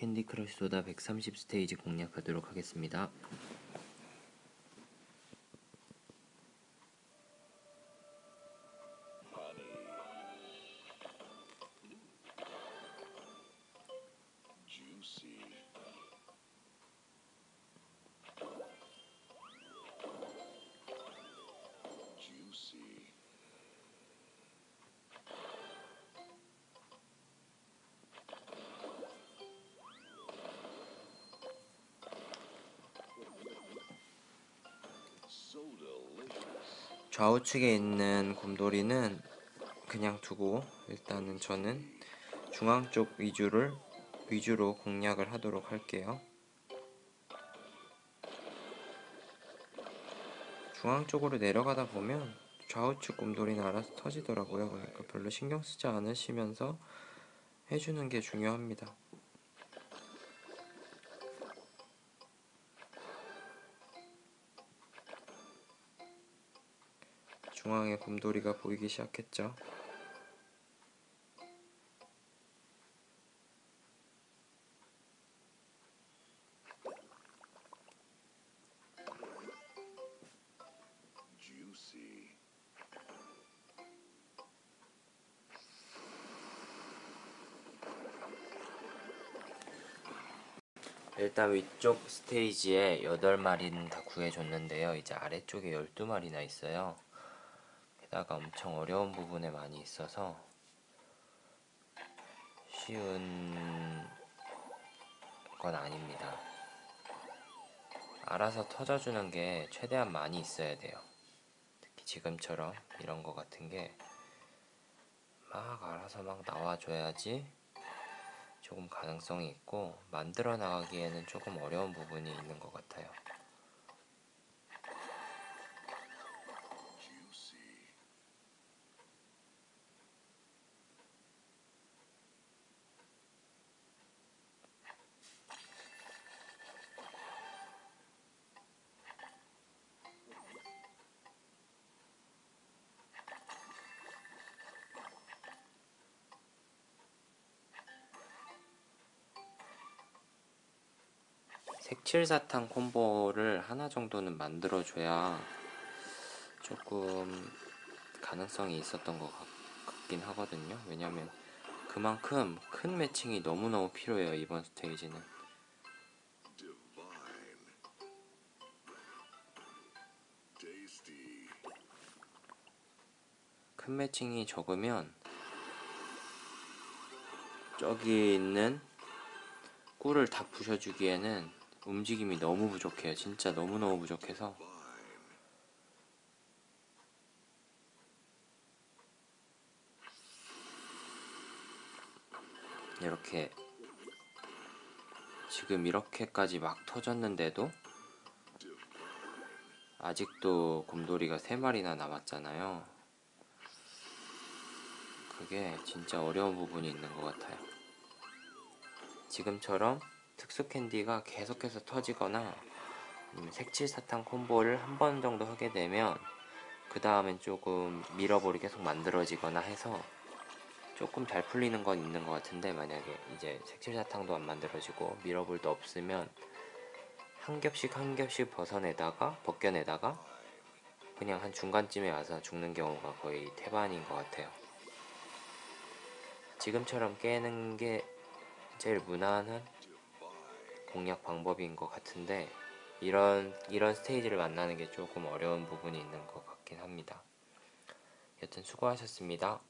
캔디 크러쉬 소다 130 스테이지 공략하도록 하겠습니다. 좌우측에 있는 곰돌이는 그냥 두고 일단은 저는 중앙 쪽 위주를 위주로 공략을 하도록 할게요. 중앙 쪽으로 내려가다 보면 좌우측 곰돌이는 알아서 터지더라고요. 그러니까 별로 신경 쓰지 않으시면서 해주는 게 중요합니다. 중앙에 곰돌이가 보이기 시작했죠. 일단 위쪽 스테이지에 8마리는 다 구해줬는데요. 이제 아래쪽에 12마리나 있어요. 게다가 엄청 어려운 부분에 많이 있어서 쉬운 건 아닙니다. 알아서 터져주는 게 최대한 많이 있어야 돼요. 특히 지금처럼 이런 거 같은 게 막 알아서 막 나와줘야지 조금 가능성이 있고 만들어 나가기에는 조금 어려운 부분이 있는 것 같아요. 색칠사탕 콤보를 하나 정도는 만들어줘야 조금 가능성이 있었던 것 같, 같긴 하거든요. 왜냐면 그만큼 큰 매칭이 너무너무 필요해요. 이번 스테이지는. 큰 매칭이 적으면 저기 있는 꿀을 다 부셔주기에는 움직임이 너무 부족해요. 진짜 너무너무 부족해서 이렇게 지금 이렇게까지 막 터졌는데도 아직도 곰돌이가 3마리나 남았잖아요. 그게 진짜 어려운 부분이 있는 것 같아요. 지금처럼 특수 캔디가 계속해서 터지거나 색칠 사탕 콤보를 한 번 정도 하게 되면 그 다음엔 조금 미러볼이 계속 만들어지거나 해서 조금 잘 풀리는 건 있는 것 같은데 만약에 이제 색칠 사탕도 안 만들어지고 미러볼도 없으면 한 겹씩 한 겹씩 벗어내다가 벗겨내다가 그냥 한 중간쯤에 와서 죽는 경우가 거의 태반인 것 같아요. 지금처럼 깨는 게 제일 무난한 공략 방법인 것 같은데 이런 이런 스테이지를 만나는 게 조금 어려운 부분이 있는 것 같긴 합니다. 여튼 수고하셨습니다.